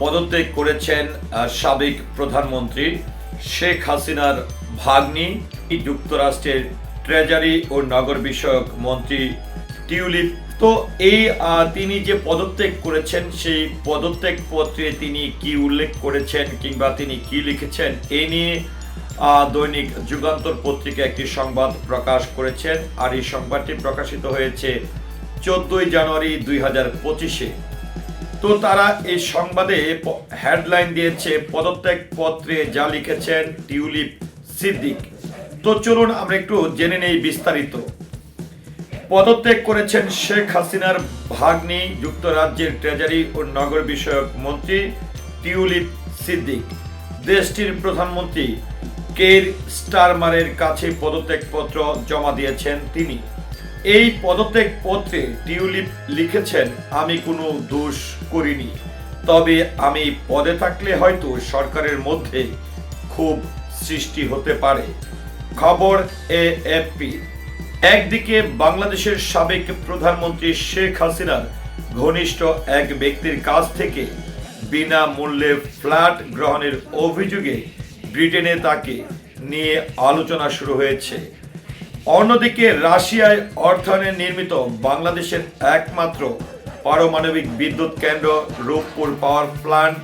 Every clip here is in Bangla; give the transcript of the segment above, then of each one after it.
পদত্যাগ করেছেন সাবেক প্রধানমন্ত্রী শেখ হাসিনার ভাগ্নি, যুক্তরাষ্ট্রের ট্রেজারি ও নগর বিষয়ক মন্ত্রী টিউলিপ। তো এই তিনি যে পদত্যাগ করেছেন, সেই পদত্যাগ পত্রে তিনি কি উল্লেখ করেছেন কিংবা তিনি কি লিখেছেন, এ নিয়ে দৈনিক যুগান্তর পত্রিকা একটি সংবাদ প্রকাশ করেছেন। আর এই সংবাদটি প্রকাশিত হয়েছে চোদ্দই জানুয়ারি দুই হাজার পঁচিশে। তো তারা এই সংবাদে হেডলাইন দিয়েছে পদত্যাগ পত্রে যা লিখেছেন টিউলিপ সিদ্দিক। তো চলুন আমরা একটু জেনে নেই বিস্তারিত। পদত্যাগ করেছেন শেখ হাসিনার ভাগ্নি, যুক্তরাজ্যের ট্রেজারি ও নগর বিষয়ক মন্ত্রী টিউলিপ সিদ্দিক। দেশটির প্রধানমন্ত্রী কের স্টারমারের কাছে পদত্যাগপত্র জমা দিয়েছেন তিনি। এই পদত্যাগ পত্রে টিউলিপ লিখেছেন, আমি কোনো দোষ করিনি। তবে আমি পদে থাকলে হয়তো সরকারের মধ্যে খুব সৃষ্টি হতে পারে। খবর এএফপি। একদিকে বাংলাদেশের সাবেক প্রধানমন্ত্রী শেখ হাসিনার ঘনিষ্ঠ এক ব্যক্তির কাছ থেকে বিনা মূল্যে ফ্ল্যাট গ্রহণের অভিযোগে ব্রিটেনে তাকে নিয়ে আলোচনা শুরু হয়েছে। অন্যদিকে রাশিয়ায় অর্থায়নে নির্মিত বাংলাদেশের একমাত্র পারমাণবিক বিদ্যুৎ কেন্দ্র রূপপুর পাওয়ার প্ল্যান্ট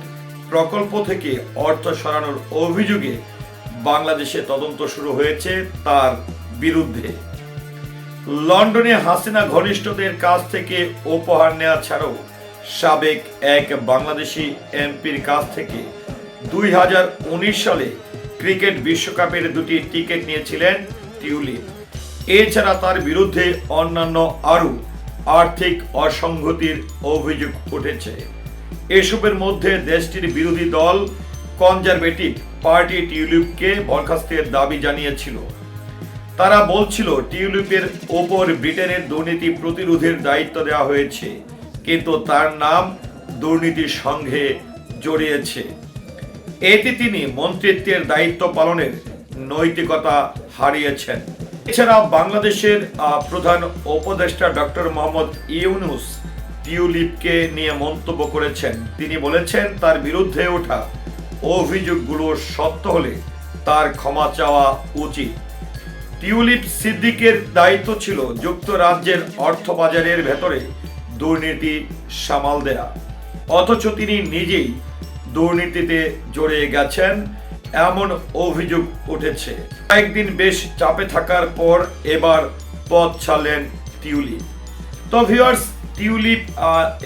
প্রকল্প থেকে অর্থ সরানোর অভিযোগে বাংলাদেশে তদন্ত শুরু হয়েছে তার বিরুদ্ধে। লন্ডনে হাসিনা ঘনিষ্ঠদের কাছ থেকে উপহার নেওয়া ছাড়াও সাবেক এক বাংলাদেশি এমপির কাছ থেকে দুই হাজার উনিশ সালে ক্রিকেট বিশ্বকাপের দুটি টিকিট নিয়েছিলেন টিউলিপ। এছাড়া তার বিরুদ্ধে অন্যান্য আরও আর্থিক অসঙ্গতির অভিযোগ উঠেছে। এসবের মধ্যে দেশটির বিরোধী দল কনজারভেটিভ পার্টি টিউলিপকে বরখাস্তের দাবি জানিয়েছিল। তারা বলছিল, টিউলিপের ওপর ব্রিটেনের দুর্নীতি প্রতিরোধের দায়িত্ব দেওয়া হয়েছে, কিন্তু তার নাম দুর্নীতির সঙ্গে জড়িয়েছে। এতে তিনি মন্ত্রিত্বের দায়িত্ব পালনের নৈতিকতা হারিয়েছেন। এছাড়া বাংলাদেশের প্রধান উপদেষ্টা ডক্টর মোহাম্মদ ইউনুস টিউলিপকে নিয়ে মন্তব্য করেছেন। তিনি বলেছেন, তার বিরুদ্ধে ওঠা অভিযোগগুলো সত্য হলে তার ক্ষমা চাওয়া উচিত। টিউলিপ সিদ্দিকের দায়িত্ব ছিল যুক্তরাজ্যের অর্থবাজারের ভেতরে দুর্নীতি সামাল দেয়া। অথচ তিনি নিজেই দুর্নীতিতে জড়িয়ে গেছেন। এমন অভিযোগ উঠেছে। কয়েকদিন বেশ চাপে থাকার পর এবার পথ ছাড়লেন টিউলিপ। তো ভিউয়ার্স, টিউলিপ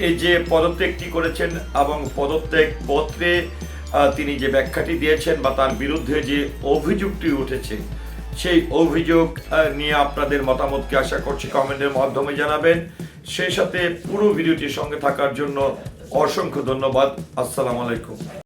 এই যে পদত্যাগটি করেছেন এবং পদত্যাগ পত্রে তিনি যে ব্যাখ্যাটি দিয়েছেন বা তার বিরুদ্ধে যে অভিযোগটি উঠেছে, সেই অভিযোগ নিয়ে আপনাদের মতামতকে আশা করছি কমেন্টের মাধ্যমে জানাবেন। সেই সাথে পুরো ভিডিওটির সঙ্গে থাকার জন্য অসংখ্য ধন্যবাদ। আসসালামু আলাইকুম।